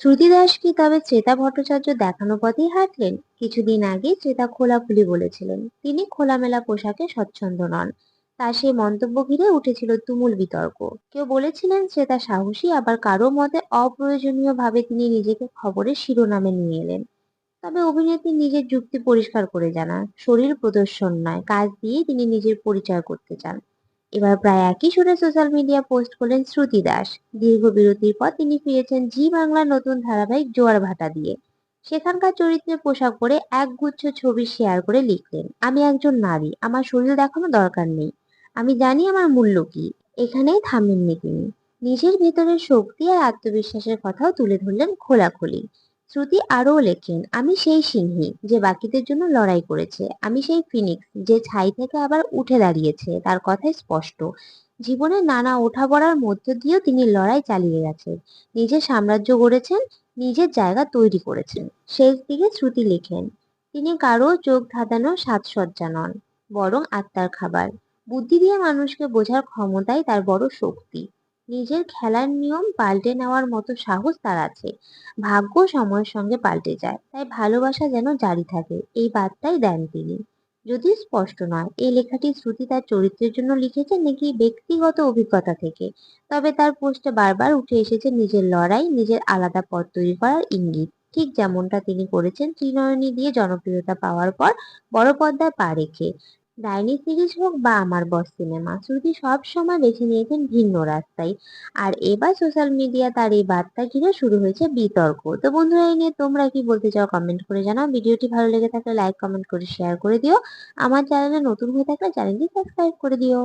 শ্রুতি দাস কি তবে শ্বেতা ভট্টাচার্য দেখানো পথেই হাঁটলেন? কিছুদিন আগে শ্বেতা খোলাখুলি বলেছিলেন, তিনি খোলামেলা পোশাকে স্বচ্ছন্দ নন। তার সেই মন্তব্য ঘিরে উঠেছিল তুমুল বিতর্ক। কেউ বলেছিলেন শ্বেতা সাহসী, আবার কারও মতে অপ্রয়োজনীয় ভাবে তিনি নিজেকে খবরের শিরোনামে নিয়ে এলেন। তবে অভিনেত্রী নিজের যুক্তি পরিষ্কার করে জানান, শরীর প্রদর্শন নয়, কাজ দিয়েই তিনি নিজের পরিচয় করতে চান। এবার প্রায় একই সুরে সোশ্যাল মিডিয়া পোস্ট করলেন শ্রুতি দাস। দীর্ঘ বিরতির পর তিনি ফিরেছেন জি বাংলার নতুন ধারাবাহিক জোয়ার ভাটা দিয়ে। সেখানকার চরিত্রে পোশাক পরে একগুচ্ছ ছবি শেয়ার করে লিখলেন, আমি একজন নারী, আমার শরীর দেখানো দরকার নেই। আমি জানি আমার মূল্য কি। এখানেই থামেননি তিনি। নিজের ভেতরের শক্তি আর আত্মবিশ্বাসের কথাও তুলে ধরলেন খোলাখুলি। শ্রুতি আরও লেখেন, আমি সেই সিংহী যে বাকিদের জন্য লড়াই করেছে। আমি সেই ফিনিক্স যে ছাই থেকে আবার উঠে দাঁড়িয়েছে। তার কথাই স্পষ্ট। জীবনে নানা ওঠাপড়ার মধ্য দিয়েও তিনি লড়াই চালিয়ে গেছেন। নিজের সাম্রাজ্য গড়েছেন, নিজের জায়গা তৈরি করেছেন। শেষ দিকে শ্রুতি লেখেন, তিনি কারও চোখ ধাঁধানো সাজসজ্জা নন, বরং আত্মার খাবার। বুদ্ধি দিয়ে মানুষকে বোঝার ক্ষমতাই তার বড় শক্তি। নিজের খেলার নিয়ম পাল্টে নেওয়ার মতো সাহস তার আছে। ভাগ্য সময়ের সঙ্গে পাল্টে যায়, তাই ভালোবাসা যেন জারি থাকে, এই বার্তাই দেন তিনি। যদি স্পষ্ট নয় এই লেখাটি শ্রুতি তার চরিত্রের জন্য লিখেছেন নাকি ব্যক্তিগত অভিজ্ঞতা থেকে, তবে তার পোস্টে বারবার উঠে এসেছে নিজের লড়াই, নিজের আলাদা পথ তৈরি করার ইঙ্গিত। ঠিক যেমনটা তিনি করেছেন, ত্রিনয়নী দিয়ে জনপ্রিয়তা পাওয়ার পর বড় পর্দায় পা রেখে। ডাইনি সিরিজ হোক বা আমার বস সিনেমা, শ্রুতি সব সময় বেছে নিয়েছেন ভিন্ন রাস্তায়। আর এবার সোশ্যাল মিডিয়া তার এই বার্তা ঘিরে শুরু হয়েছে বিতর্ক। তো বন্ধুরা, এই নিয়ে তোমরা কি বলতে চাও কমেন্ট করে জানাও। ভিডিওটি ভালো লেগে থাকলে লাইক কমেন্ট করে শেয়ার করে দিও। আমার চ্যানেলে নতুন হয়ে থাকলে চ্যানেলটি সাবস্ক্রাইব করে দিও।